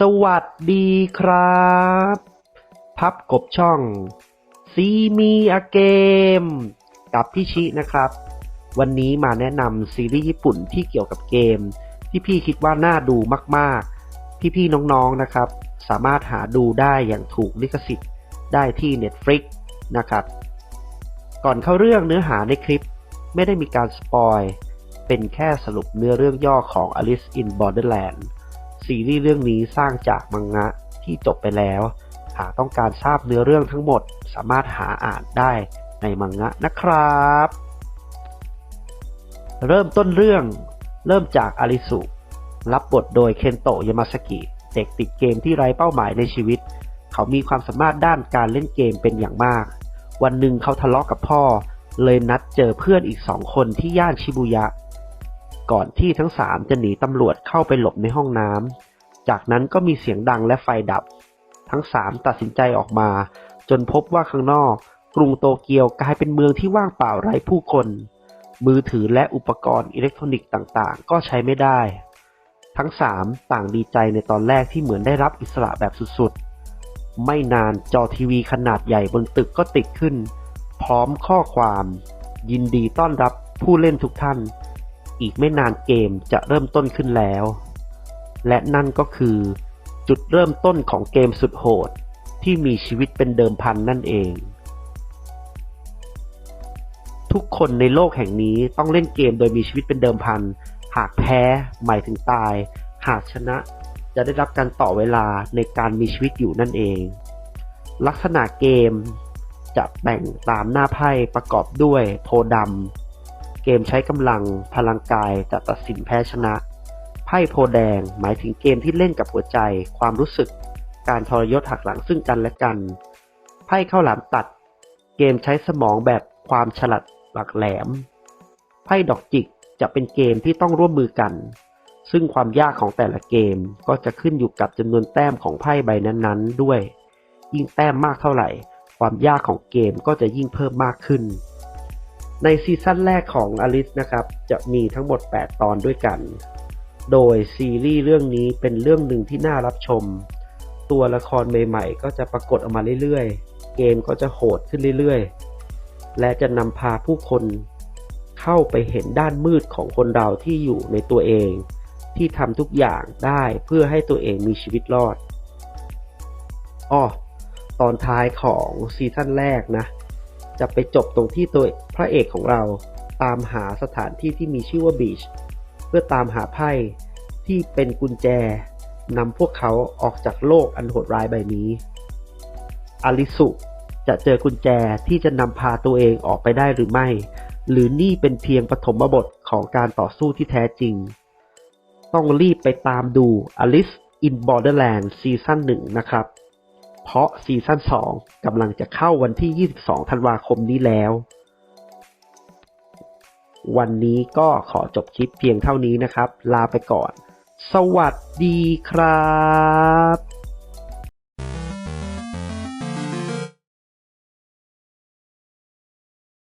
สวัสดีครับ พับกบช่องซีมีอเกม กับพี่ชินะครับ วันนี้มาแนะนำซีรีส์ญี่ปุ่นที่เกี่ยวกับเกม ที่พี่คิดว่าน่าดูมากๆพี่ๆน้องๆนะครับ สามารถหาดูได้อย่างถูกลิขสิทธิ์ได้ที่ Netflix นะครับ ก่อนเข้าเรื่องเนื้อหาในคลิปไม่ได้มีการสปอยเป็นแค่สรุปเนื้อเรื่องย่อของ Alice in Borderland ซีรีส์เรื่องนี้สร้างจากมังงะที่จบไปแล้ว หากต้องการทราบเนื้อเรื่องทั้งหมด สามารถหาอ่านได้ในมังงะนะครับ เริ่มต้นเรื่องเริ่มจากอาริสุ รับบทโดยเคนโตะยามาสกิ เด็กติดเกมที่ไร้เป้าหมายในชีวิต เขามีความสามารถด้านการเล่นเกมเป็นอย่างมาก วันหนึ่งเขาทะเลาะกับพ่อ เลยนัดเจอเพื่อนอีกสองคนที่ย่านชิบุยะ ก่อนที่ทั้งสามจะหนีตำรวจเข้าไปหลบในห้องน้ำ จากนั้นก็มีเสียงดังและไฟดับ ทั้งสามตัดสินใจออกมา จนพบว่าข้างนอก กรุงโตเกียวกลายเป็นเมืองที่ว่างเปล่าไร้ผู้คน มือถือและอุปกรณ์อิเล็กทรอนิกส์ต่างๆ ก็ใช้ไม่ได้ ทั้งสามต่างดีใจในตอนแรกที่เหมือนได้รับอิสระแบบสุดๆ ไม่นานจอทีวีขนาดใหญ่บนตึกก็ติดขึ้น พร้อมข้อความ ยินดีต้อนรับผู้เล่นทุกท่าน อีกไม่นานเกมจะเริ่มต้นขึ้นแล้ว และนั่นก็คือ จุดเริ่มต้นของเกมสุดโหด ที่มีชีวิตเป็นเดิมพันนั่นเอง ทุกคนในโลกแห่งนี้ต้องเล่นเกมโดยมีชีวิตเป็นเดิมพัน หากแพ้หมายถึงตาย หากชนะจะได้รับการต่อเวลาในการมีชีวิตอยู่นั่นเอง ลักษณะเกมจะแบ่งตามหน้าไพ่ประกอบด้วยโพดำ เกมใช้กำลังพลังกายจะตัดสินแพ้ชนะ ไพ่โพแดงหมายถึงเกมที่เล่นกับหัวใจ ความรู้สึก การทรยศหักหลังซึ่งกันและกัน ไพ่ข้าวหลามตัด เกมใช้สมองแบบความฉลัดหลักแหลม ไพ่ดอกจิกจะเป็นเกมที่ต้องร่วมมือกัน ซึ่งความยากของแต่ละเกมก็จะขึ้นอยู่กับจำนวนแต้มของไพ่ใบนั้นๆ ด้วย ยิ่งแต้มมากเท่าไหร่ ความยากของเกมก็จะยิ่งเพิ่มมากขึ้น ในซีซั่นแรกของอลิสนะครับ จะมีทั้งหมด 8 ตอนด้วยกัน โดยซีรีส์เรื่องนี้เป็นเรื่องหนึ่งที่น่ารับชม ตัวละครใหม่ๆ ก็จะปรากฏออกมาเรื่อยๆ เกมก็จะโหดขึ้นเรื่อยๆ และจะนำพาผู้คนเข้าไปเห็นด้านมืดของคนเราที่อยู่ในตัวเอง ที่ทำทุกอย่างได้เพื่อให้ตัวเองมีชีวิตรอด อ้อ ตอนท้ายของซีซั่นแรกนะ จะไปจบตรงที่ตัวพระเอกของเราตามหาสถานที่ที่มีชื่อว่าบีชเพื่อตามหาไพ่ที่เป็นกุญแจนำพวกเขาออกจากโลกอันโหดร้ายใบนี้ อลิสุจะเจอกุญแจที่จะนำพาตัวเองออกไปได้หรือไม่ หรือนี่เป็นเพียงปฐมบทของการต่อสู้ที่แท้จริง ต้องรีบไปตามดู Alice in Borderland ซีซั่น1นะครับ เพราะซีซั่น2กำลังจะเข้าวันที่ 22 ธันวาคมนี้แล้ว วันนี้ก็ขอจบคลิปเพียงเท่านี้นะครับ ลาไปก่อน สวัสดีครับ